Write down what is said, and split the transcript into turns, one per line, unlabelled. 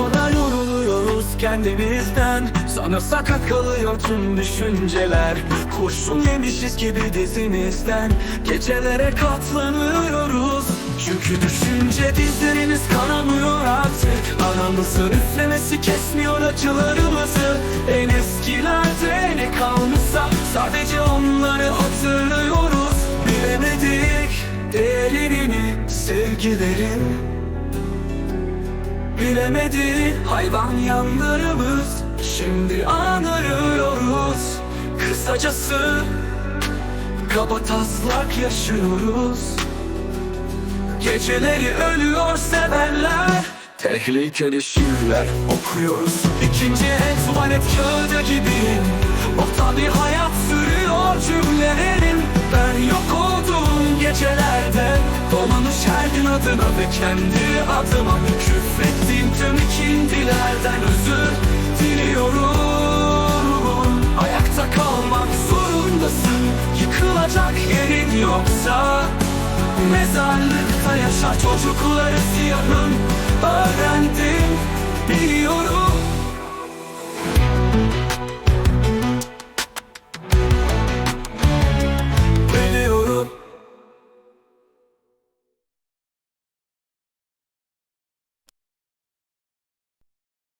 Sonra yoruluyoruz kendimizden. Sana sakat kalıyor tüm düşünceler. Kurşun yemişiz gibi dizimizden. Gecelere katlanıyoruz. Çünkü düşünce dizlerimiz kanamıyor artık. Anamızın üflemesi kesmiyor acılarımızı. En eskilerde ne kalmışsa Sadece onları hatırlıyoruz. Bilemedik değerini sevgilerin Bilemedi hayvan yanlarımız Şimdi anarıyoruz Kısacası Kaba taslak yaşıyoruz. Geceleri ölüyor sevenler Tehlikeli şiirler okuyoruz. İkinci el tuvalet kağıdı gibiyim Orta bir hayat sürüyor cümlelerin Ben yok olduğum gecelerde Gün adına ve kendi adıma Küfrettiğim tüm ikindilerden özür diliyorum. Ayakta kalmak zorundasın. Yıkılacak yerin yoksa Mezarlıkta yaşar çocukları siyahım Öğrendim